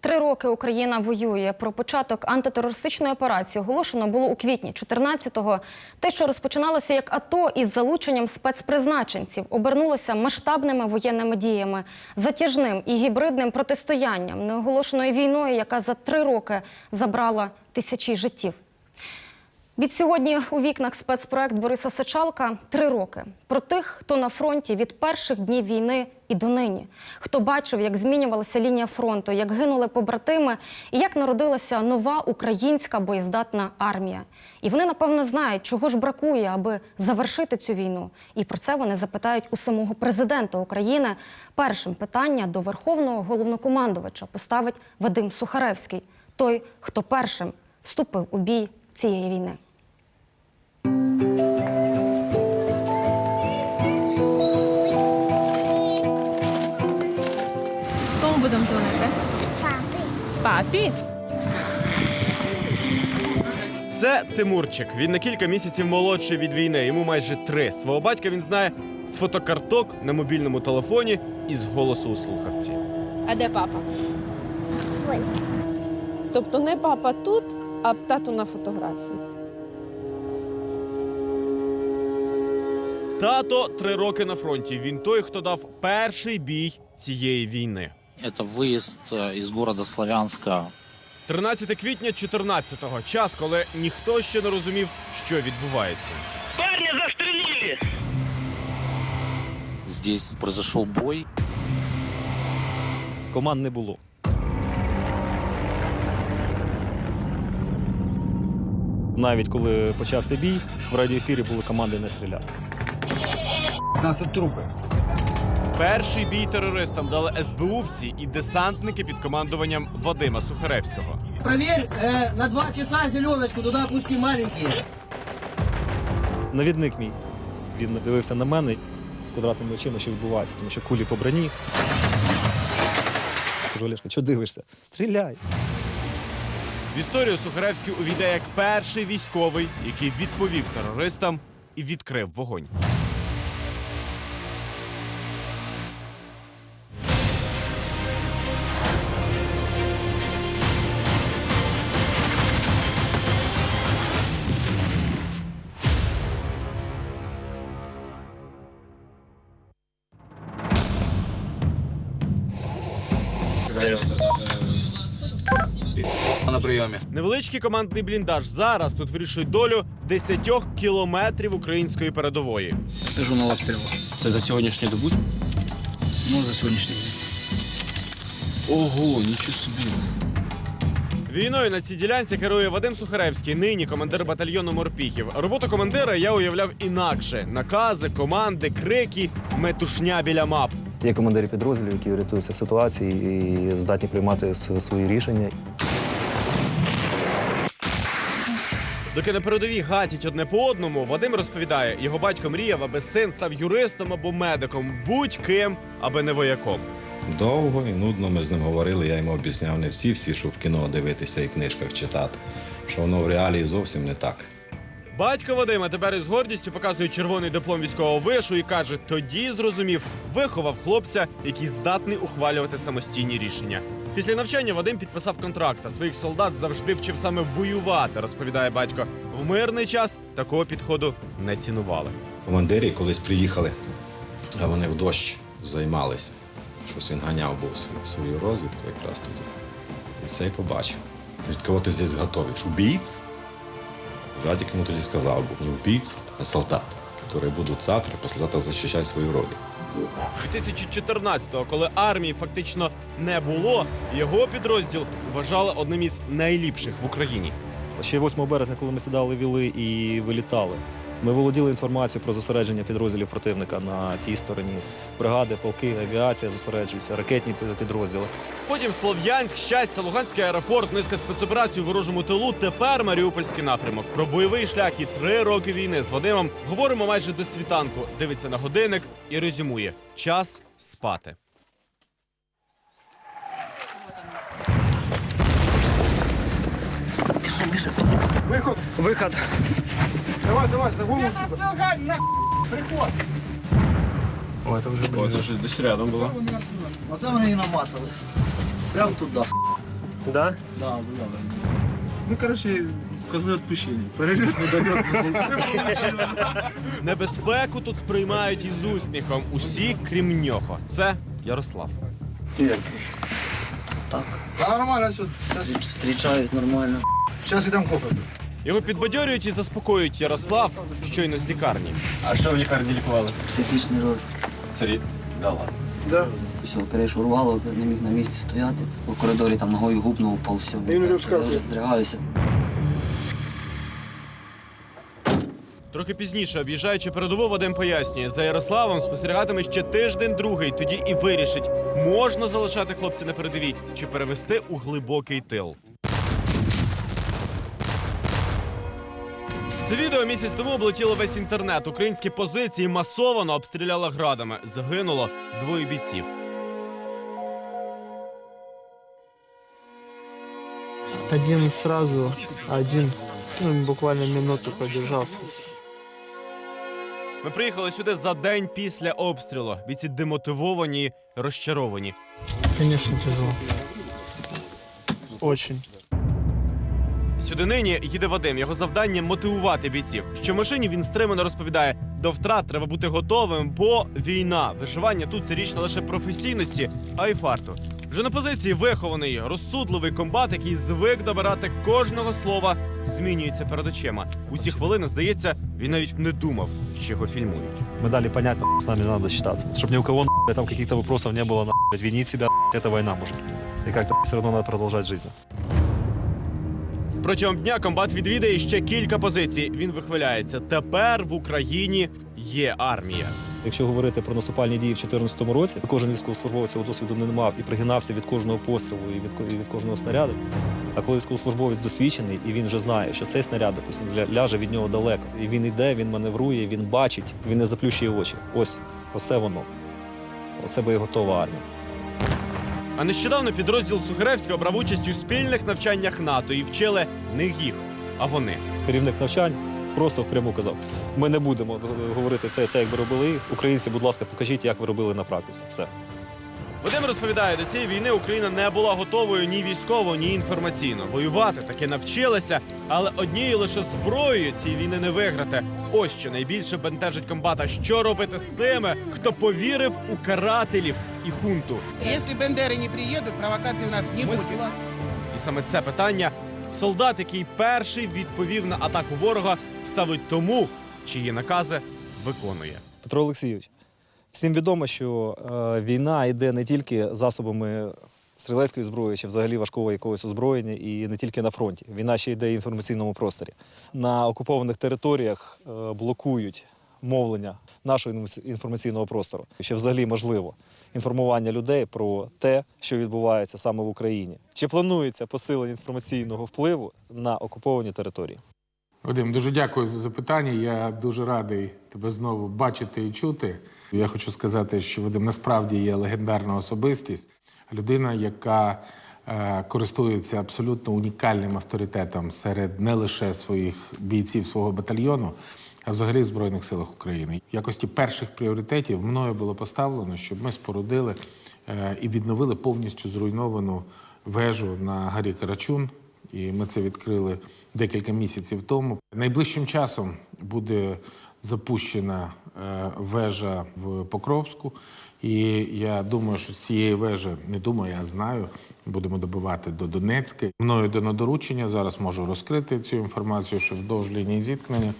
Три роки Україна воює. Про початок антитерористичної операції оголошено було у квітні 14-го. Те, що розпочиналося як АТО із залученням спецпризначенців, обернулося масштабними воєнними діями, затяжним і гібридним протистоянням, неоголошеною війною, яка за три роки забрала тисячі життів. Від сьогодні у вікнах спецпроект Бориса Сичалка три роки. Про тих, хто на фронті від перших днів війни і донині, хто бачив, як змінювалася лінія фронту, як гинули побратими і як народилася нова українська боєздатна армія. І вони напевно знають, чого ж бракує, аби завершити цю війну. І про це вони запитають у самого президента України. Першим питання до верховного головнокомандувача поставить Вадим Сухаревський, той, хто першим вступив у бій цієї війни. Кому будемо дзвонити? Папи. Папі? Це Тимурчик. Він на кілька місяців молодший від війни. Йому майже три. Свого батька він знає з фотокарток на мобільному телефоні і з голосу у слухавці. А де папа? Ой. Тобто не папа тут, а тату на фотографії. Тато три роки на фронті. Він той, хто дав перший бій цієї війни. Это выезд э, из города Славянска 13 квітня 14-го. Час, коли ніхто ще не розумів, що відбувається. Парня застрелили! Здесь произошел бой. команд не було. Навіть коли почався бій, в радіоефірі були команди не стріляти. Нас трупи. Перший бій терористам дали СБУвці і десантники під командуванням Вадима Сухаревського. Проверь, э, на два часа зеленочку, туда пусти маленькие. Навідник мій він дивився на мене з квадратними очима, що відбувається, тому що кулі по броні. Кажу, Олешка, що дивишся? Стріляй! В історію Сухаревський увійде як перший військовий, який відповів терористам і відкрив вогонь. На приеме. Невеличкий командний бліндаж зараз тут вирішує долю 10 кілометрів української передової. журнал обстрілу. Це за сьогоднішню добу? Ну, за сьогоднішній день. Ого, нічого собі. Війною на цій ділянці керує Вадим Сухаревський, нині командир батальйону морпіхів. Роботу командира я уявляв інакше: накази, команди, крики, метушня біля мап. Є командири підрозділів, які рятуються ситуації і здатні приймати свої рішення. Доки на передовій гатять одне по одному, Вадим розповідає, його батько мріяв, аби син став юристом або медиком, будь-ким, аби не вояком. Довго і нудно ми з ним говорили, я йому об'ясняв не всі, всі, що в кіно дивитися і книжках читати, що воно в реалії зовсім не так. Батько Вадима тепер із гордістю показує червоний диплом військового вишу і каже: тоді зрозумів, виховав хлопця, який здатний ухвалювати самостійні рішення. Після навчання Вадим підписав контракт, а своїх солдат завжди вчив саме воювати, розповідає батько. В мирний час такого підходу не цінували. Командирі колись приїхали, а вони в дощ займалися. Щось він ганяв був свою- розвідку якраз тоді. І це й побачив. Від кого ти здесь готовиш? Убійць? Владик йому тоді сказав, був не убійць, а солдат, які будуть завтра, післязавтра захищати свою родину. 2014-го, коли армії фактично не було, його підрозділ вважали одним із найліпших в Україні. Ще 8 березня, коли ми сідали віли і вилітали, ми володіли інформацією про зосередження підрозділів противника на тій стороні. Бригади, полки, авіація зосереджуються, ракетні підрозділи. Потім Слов'янськ, щастя, Луганський аеропорт, низка спецоперацій у ворожому тилу. Тепер Маріупольський напрямок. Про бойовий шлях і три роки війни з Вадимом говоримо майже до світанку. Дивиться на годинник і резюмує: час спати. Выход. Давай, давай, за голову. Приход. Оце вони і намацали. Прям туди. Да? Да, да, да. Ну, короче, козли відпущення. Перельот недольот. Небезпеку тут сприймають із усміхом. Усі, крім нього. Це Ярослав. Та нормально все. Встречают нормально. Зараз йдемо кофе. Його підбадьорюють і заспокоюють Ярослав щойно з лікарні. А що в лікарні лікували? Психічний розвиток. Сергій. Да ладно. Да. Все, кришу урвало, не міг на місці стояти. У коридорі там ногою гупнув, упав, все. Він вже. Я вже здригаюся. Трохи пізніше, об'їжджаючи передову, Вадим пояснює, за Ярославом спостерігатиме ще тиждень-другий, тоді і вирішить, можна залишати хлопця на передовій чи перевести у глибокий тил. Це відео місяць тому облетіло весь інтернет. Українські позиції масовано обстріляли градами. Загинуло двоє бійців. Один сразу, один ну, буквально минуту продержался. Ми приїхали сюди за день після обстрілу. Бійці демотивовані, розчаровані. Конечно, тяжело. Очень. Сюди нині їде Вадим. Його завдання мотивувати бійців. Що в машині він стримано розповідає: до втрат треба бути готовим, бо війна. Виживання тут це річ не лише професійності, а й фарту. Вже на позиції вихований, розсудливий комбат, який звик добирати кожного слова, змінюється перед очима. У ці хвилини, здається, він навіть не думав, що його фільмують. Мы дали понять, нахуй, с нами не надо считаться. Чтобы ни у кого нахуй, там каких-то вопросов не было. нахуй, блядь, Винить себя, нахуй, это война, мужик. И как-то все равно надо продолжать жизнь. Протягом дня комбат відвідає ще кілька позицій. Він вихваляється. Тепер в Україні є армія. Якщо говорити про наступальні дії в 2014 році, кожен військовослужбовець цього досвіду не мав і пригинався від кожного пострілу і від, і від кожного снаряду. А коли військовослужбовець досвідчений і він вже знає, що цей снаряд, допустим, ляже від нього далеко, і він йде, він маневрує, він бачить, він не заплющує очі. Ось, оце воно. Оце боєготова армія. А нещодавно підрозділ Сухаревського брав участь у спільних навчаннях НАТО і вчили не їх, а вони. Керівник навчань просто впряму казав: ми не будемо е, говорити те, те, як би робили їх. Українці, будь ласка, покажіть, як ви робили на практиці. Все. Вадим розповідає, до цієї війни Україна не була готовою ні військово, ні інформаційно. Воювати таки навчилася, але однією лише зброєю цієї війни не виграти. Ось що найбільше бентежить комбата. Що робити з тими, хто повірив у карателів і хунту? Если Бендеры не приедут, провокаций у нас не будет. І саме це питання солдат, який перший відповів на атаку ворога, ставить тому, чиї накази виконує. Петро Олексійович, всім відомо, що е, війна йде не тільки засобами стрілецької зброї чи взагалі важкого якогось озброєння, і не тільки на фронті. Війна ще йде в інформаційному просторі. На окупованих територіях е, блокують мовлення нашого інформаційного простору, що взагалі можливо інформування людей про те, що відбувається саме в Україні. Чи планується посилення інформаційного впливу на окуповані території? Вадим, дуже дякую за запитання. Я дуже радий тебе знову бачити і чути. Я хочу сказати, що Вадим насправді є легендарна особистість, людина, яка е, користується абсолютно унікальним авторитетом серед не лише своїх бійців свого батальйону, а взагалі Збройних силах України. В якості перших пріоритетів мною було поставлено, щоб ми спорудили е, і відновили повністю зруйновану вежу на горі Карачун. І ми це відкрили декілька місяців тому. Найближчим часом буде запущена е, вежа в Покровську. І я думаю, що цієї вежі, не думаю, я знаю, будемо добивати до Донецька. Мною дано доручення. Зараз можу розкрити цю інформацію, що вдовж лінії зіткнення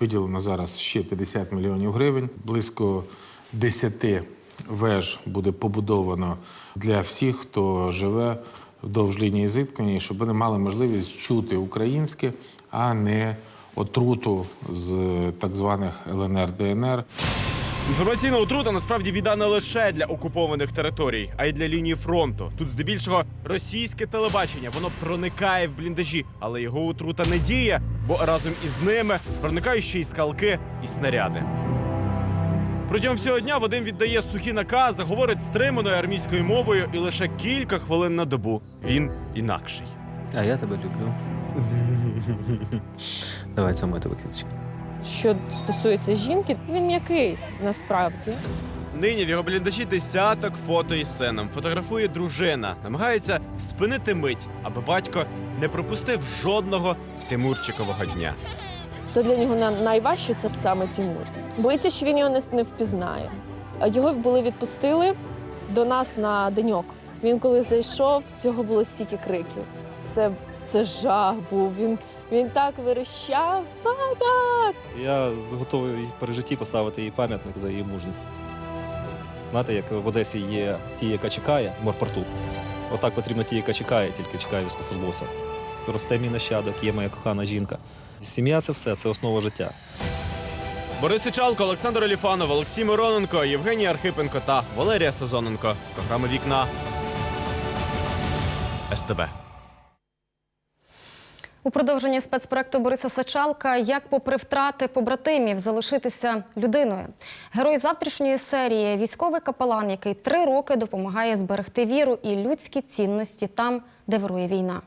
виділено зараз ще 50 мільйонів гривень. Близько 10 веж буде побудовано для всіх, хто живе вдовж лінії зіткнення, щоб вони мали можливість чути українське, а не отруту з так званих ЛНР ДНР. Інформаційна отрута насправді біда не лише для окупованих територій, а й для лінії фронту. Тут здебільшого російське телебачення, воно проникає в бліндажі, але його отрута не діє, бо разом із ними проникають ще й скалки і снаряди. Протягом всього дня Вадим віддає сухі накази, говорить стриманою армійською мовою, і лише кілька хвилин на добу він інакший. А я тебе люблю. Давай цьому тебе квіточка. Що стосується жінки, він м'який насправді. Нині в його бліндажі десяток фото із сином. Фотографує дружина, намагається спинити мить, аби батько не пропустив жодного Тимурчикового дня. Це для нього на- найважче це саме Тимур. Боїться, що він його не, впізнає. Його були відпустили до нас на деньок. Він коли зайшов, цього було стільки криків. Це, це жах був. Він, він так верещав. Папа! Я готовий при житті поставити їй пам'ятник за її мужність. Знаєте, як в Одесі є ті, яка чекає в морпорту. Отак потрібно ті, яка чекає, тільки чекає військовослужбовця. Росте мій нащадок, є моя кохана жінка. Сім'я це все, це основа життя. Борис Сичалко, Олександр Оліфанов, Олексій Мироненко, Євгеній Архипенко та Валерія Сезоненко. Програма Вікна СТБ. У продовженні спецпроекту Бориса Сачалка як попри втрати побратимів залишитися людиною. Герой завтрашньої серії військовий капелан, який три роки допомагає зберегти віру і людські цінності там, де вирує війна.